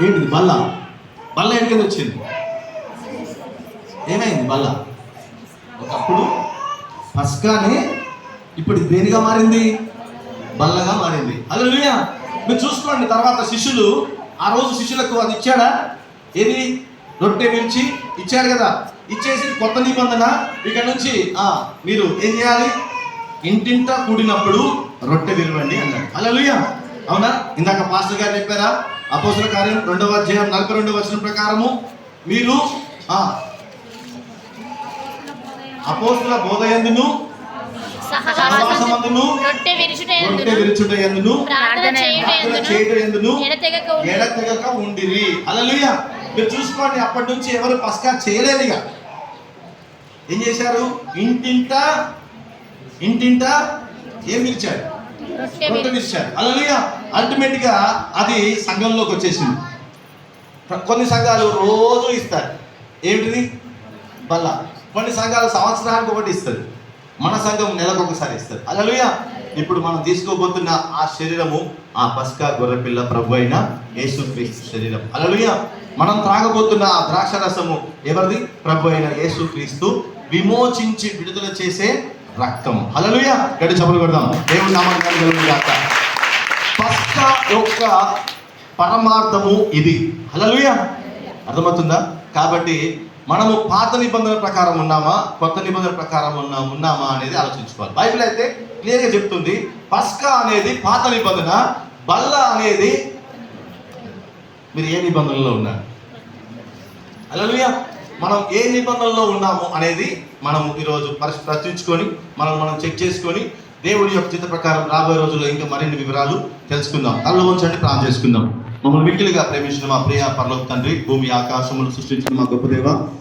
ఏంటిది? బల్ల. బల్ల ఎక్కడికి వచ్చింది. ఏమైంది బల్ల? ఒకప్పుడు పస్కానే ఇప్పుడు దేనిగా మారింది బల్లగా మారింది. అలా మీరు చూసుకోండి తర్వాత శిష్యులు ఆ రోజు శిష్యులకు అది ఇచ్చాడా? ఏది? రొట్టె పిలిచి ఇచ్చాడు కదా. ఇచ్చేసి కొత్త నిబంధన. ఇక్కడ నుంచి ఆ మీరు ఏం చేయాలి? ఇంటింట కూడినప్పుడు రొట్టె విరవండి అన్నాడు. అలా అవునా? ఇందాక పాస్టర్ గారు చెప్పారా? అపోసల కార్యం రెండవ అధ్యాయం నలభై రెండవ వచనం ప్రకారము మీరు ఆ అపోస్తుల బోధ ఎందును? సహవాసమందును? రొట్టె విరుచుట రొట్టె విరుచుట ఎందును? ప్రార్థన చేయుట ప్రార్థన ఎందును? చేయట ఎందును? ఎడతెగక ఉండుట. ఎడతెగక ఉండిరి? అలలుయ మీరు చూసుకోండి అప్పటి నుంచి ఎవరు పస్కా చేయలేదు ఇక. ఏం చేశారు? ఇంటింట ఇంటింట ఏం విరిచారు? రొట్టె రొట్టె విరుచు విరిచారు అలలుయ అల్టిమేట్గా అది సంఘంలోకి వచ్చేసింది. కొన్ని సంఘాలు రోజు ఇస్తారు. ఏమిటిది? బల్ల. కొన్ని సంఘాలు సంవత్సరానికి ఒకటి ఇస్తుంది మన సంఘం నెలకు ఒకసారి ఇస్తుంది అలలుయ ఇప్పుడు మనం తీసుకోబోతున్న ఆ శరీరము ఆ పస్కా గొర్రెపిల్ల ప్రభు అయిన యేసుక్రీస్తు శరీరం. అలలుయ మనం త్రాగబోతున్న ఆ ద్రాక్ష రసము ఎవరిది? ప్రభు అయిన యేసుక్రీస్తు. విమోచించి విడుదల చేసే రక్తం. హలలుయ గడి చెప్పులు కొడదాం. దేవుడి నామాన్ని కలుగుగాక పస్కా యొక్క పరమార్థము ఇది. హలలుయ అర్థమవుతుందా? కాబట్టి మనము పాత నిబంధన ప్రకారం ఉన్నామా కొత్త నిబంధన ప్రకారం ఉన్నా ఉన్నామా అనేది ఆలోచించుకోవాలి. బైబిల్ అయితే క్లియర్గా చెప్తుంది. పస్కా అనేది పాత నిబంధన బల్ల అనేది మీరు ఏ నిబంధనలో ఉన్నారు? అలలుయా మనం ఏ నిబంధనలో ఉన్నాము అనేది మనం ఈరోజు పరిశ ప్రశ్నించుకొని మనం మనం చెక్ చేసుకొని దేవుడి యొక్క చిత్త ప్రకారం రాబోయే రోజుల్లో ఇంకా మరిన్ని వివరాలు తెలుసుకుందాం. తలలో ఉంచండి ప్రాణం చేసుకుందాం. మమ్మల్ని మిక్కిలిగా ప్రేమించిన మా ప్రియ పరలోక తండ్రి భూమి ఆకాశములు సృష్టించిన మా గొప్ప దేవ